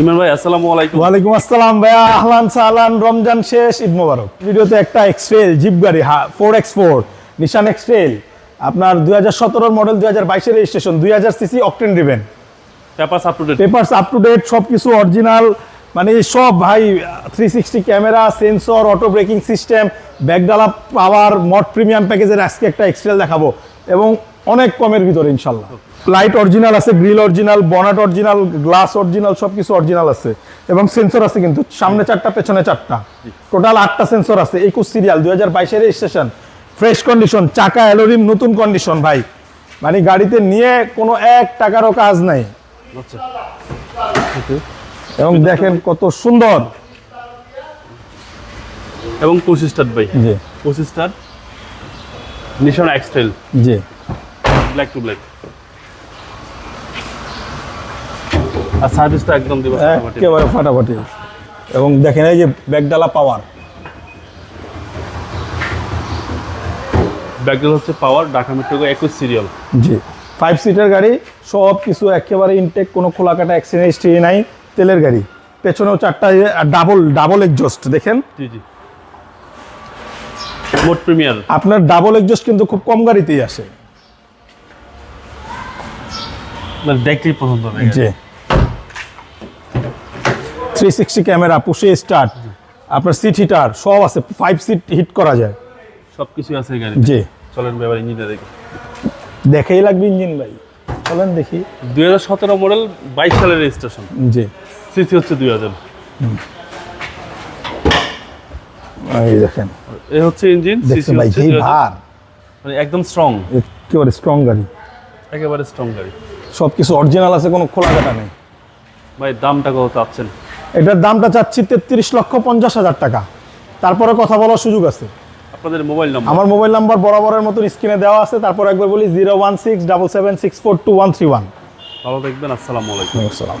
ইমরান ভাই আসসালামু আলাইকুম। ওয়ালাইকুম আসসালাম ভাইয়া আহলান সাহলান রমজান শেষ ঈদ মোবারক। ভিডিওতে একটা এক্সট্রেল জিপ গাড়ি four X four Nissan X Trail আপনার দুই হাজার সতেরোর মডেল দুই হাজার বাইশের রেজিস্ট্রেশন দুই হাজার CC octane driven papers up to date papers up to date সব কিছু অরিজিনাল মানে সব ভাই three sixty camera sensor auto braking system ব্যাকডালা power mode premium প্যাকেজের আজকে একটা এক্সট্রেল দেখাবো। এবং অনেক কমের ভিতরে ইনশাল্লাহ। লাইট অরিজিনাল আছে grill original bonnet original glass original সব কিছু অরিজিনাল আছে। এবং সেন্সর আছে কিন্তু সামনে চারটা পেছনে চারটা। টোটাল আটটা সেন্সর আছে একুশ সিরিয়াল দুই হাজার বাইশের রেজিস্ট্রেশন ফ্রেশ কন্ডিশন চাকা অ্যালোরিম নতুন কন্ডিশন ভাই। মানে গাড়িতে নিয়ে কোনো এক টাকারও কাজ নাই। এবং দেখেন কত সুন্দর। এবং পঁচিশ স্টার ভাই। জি। পঁচিশ স্টার নিশান এক্সটেল জি। ব্ল্যাক টু ব্ল্যাক আর সার্ভিস তো একদম দিবস একেবারে ফাটাফাটি। এবং দেখেন এই যে ব্যাগডালা পাওয়ার। ব্যাকগ্রাউন্ড হচ্ছে পাওয়ার ঢাকা মেট্রো একুশ সিরিয়াল জি। ফাইভ সিটার গাড়ি সব কিছু একেবারে ইনটেক কোনো খোলাকাটা অ্যাক্সিডেন্ট হিস্ট্রি নাই। তেলের গাড়ি। পেছনেও চারটা ডাবল ডাবল এক্সজস্ট দেখেন? জি জি। মোট প্রিমিয়ার। আপনার ডাবল এক্সজস্ট কিন্তু খুব কম গাড়িতেই আসে। মানে দেখতেই পছন্দ জি। Three sixty camera push start আপনার সিট হিটার সব আছে ফাইভ সিট হিট করা যায়। সব কিছু আছে গাড়ি জি। চলেন ব্যাপার ইঞ্জিনটা দেখি। দেখেই লাগবে ইঞ্জিন ভাই। চলেন দেখি। দুই হাজার সতেরো মডেল বাইশ সালের রেজিস্ট্রেশন জি। সিসি হচ্ছে দুই হাজার। এই দেখেন। এ হচ্ছে ইঞ্জিন দেখছেন ভাই 2000 ভার। মানে একদম স্ট্রং একেবারে স্ট্রং গাড়ি। একেবারে স্ট্রং গাড়ি। সব কিছু অরিজিনাল আছে কোনো খোলা কাটা নেই। ভাই দামটা কত চাচ্ছেন? এটার দামটা চাচ্ছি তেত্রিশ লক্ষ পঞ্চাশ হাজার টাকা। তারপরে কথা বলার সুযোগ আছে। আপনাদের মোবাইল নাম্বার আমার মোবাইল নাম্বার বরাবরের মতন স্ক্রিনে দেওয়া আছে। তারপর একবার বলি zero one six double seven six four two one three one ভালো দেখবেন আসসালামু আলাইকুম। ওয়ান